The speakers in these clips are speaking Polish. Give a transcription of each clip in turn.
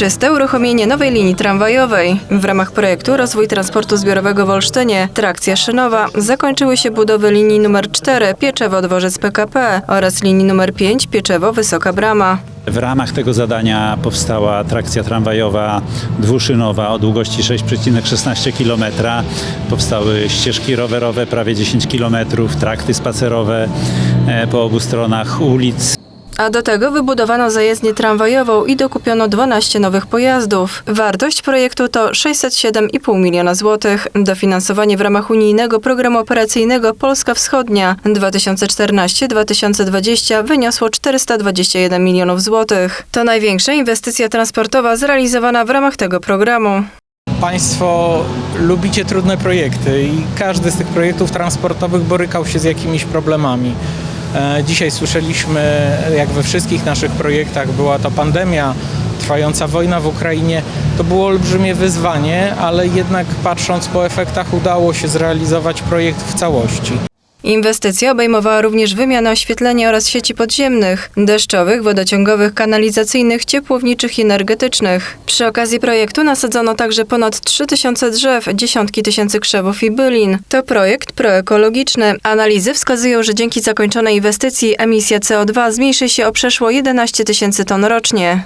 Uroczyste uruchomienie nowej linii tramwajowej. W ramach projektu Rozwój Transportu Zbiorowego w Olsztynie, trakcja szynowa, zakończyły się budowy linii numer 4 Pieczewo-Dworzec PKP oraz linii numer 5 Pieczewo-Wysoka Brama. W ramach tego zadania powstała trakcja tramwajowa dwuszynowa o długości 6,16 km. Powstały ścieżki rowerowe prawie 10 km, trakty spacerowe e, po obu stronach ulic. A do tego wybudowano zajezdnię tramwajową i dokupiono 12 nowych pojazdów. Wartość projektu to 607,5 miliona złotych. Dofinansowanie w ramach unijnego programu operacyjnego Polska Wschodnia 2014-2020 wyniosło 421 milionów złotych. To największa inwestycja transportowa zrealizowana w ramach tego programu. Państwo lubicie trudne projekty i każdy z tych projektów transportowych borykał się z jakimiś problemami. E, Dzisiaj słyszeliśmy, jak we wszystkich naszych projektach była to pandemia, trwająca wojna w Ukrainie. To było olbrzymie wyzwanie, ale jednak patrząc po efektach udało się zrealizować projekt w całości. Inwestycja obejmowała również wymianę oświetlenia oraz sieci podziemnych, deszczowych, wodociągowych, kanalizacyjnych, ciepłowniczych i energetycznych. Przy okazji projektu nasadzono także ponad 3000 drzew, dziesiątki tysięcy krzewów i bylin. To projekt proekologiczny. Analizy wskazują, że dzięki zakończonej inwestycji emisja CO2 zmniejszy się o przeszło 11 tysięcy ton rocznie.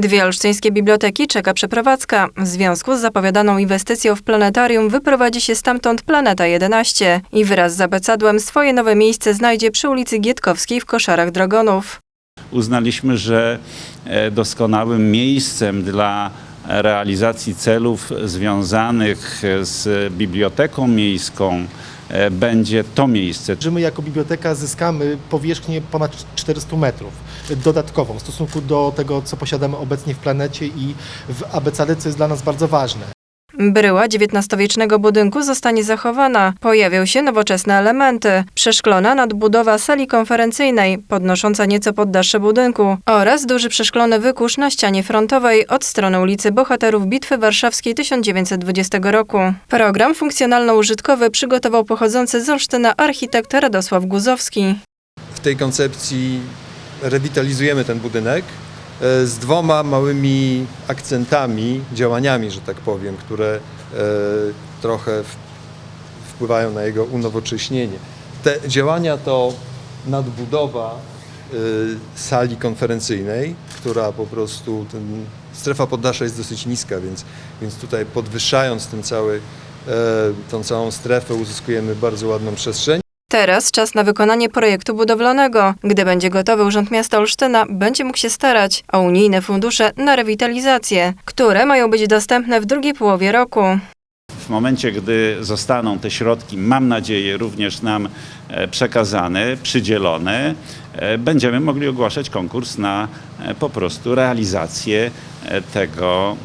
Dwie olsztyńskie biblioteki czeka przeprowadzka. W związku z zapowiadaną inwestycją w planetarium wyprowadzi się stamtąd Planeta 11 i wraz z abecadłem swoje nowe miejsce znajdzie przy ulicy Gietkowskiej w Koszarach Dragonów. Uznaliśmy, że e, doskonałym miejscem dla realizacji celów związanych z biblioteką miejską e, będzie to miejsce. że my jako biblioteka zyskamy powierzchnię ponad 400 metrów dodatkową w stosunku do tego, co posiadamy obecnie w planecie i w ABCD, co jest dla nas bardzo ważne. Bryła XIX-wiecznego budynku zostanie zachowana. Pojawią się nowoczesne elementy. Przeszklona nadbudowa sali konferencyjnej, podnosząca nieco poddasze budynku oraz duży przeszklony wykurz na ścianie frontowej od strony ulicy Bohaterów Bitwy Warszawskiej 1920 roku. Program funkcjonalno-użytkowy przygotował pochodzący z Olsztyna architekt Radosław Guzowski. w tej koncepcji rewitalizujemy ten budynek z dwoma małymi akcentami, działaniami, że tak powiem, które e, trochę wpływają na jego unowocześnienie. Te działania to nadbudowa e, sali konferencyjnej, która po prostu, ten, strefa poddasza jest dosyć niska, więc, więc tutaj podwyższając ten cały, e, tą całą strefę uzyskujemy bardzo ładną przestrzeń. Teraz czas na wykonanie projektu budowlanego. Gdy będzie gotowy Urząd Miasta Olsztyna, będzie mógł się starać o unijne fundusze na rewitalizację, które mają być dostępne w drugiej połowie roku. W momencie, gdy zostaną te środki, mam nadzieję, również nam e, przekazane, przydzielone, e, będziemy mogli ogłaszać konkurs na e, po prostu realizację tego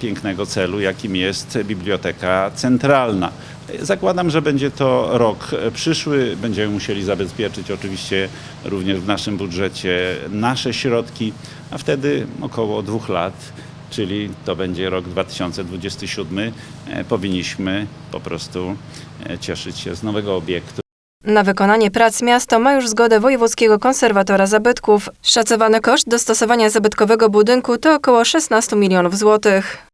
pięknego celu, jakim jest Biblioteka Centralna. Zakładam, że będzie to rok przyszły. Będziemy musieli zabezpieczyć oczywiście również w naszym budżecie nasze środki, a wtedy około dwóch lat czyli to będzie rok 2027, e, powinniśmy po prostu e, cieszyć się z nowego obiektu. Na wykonanie prac miasto ma już zgodę Wojewódzkiego Konserwatora Zabytków. Szacowany koszt dostosowania zabytkowego budynku to około 16 milionów złotych.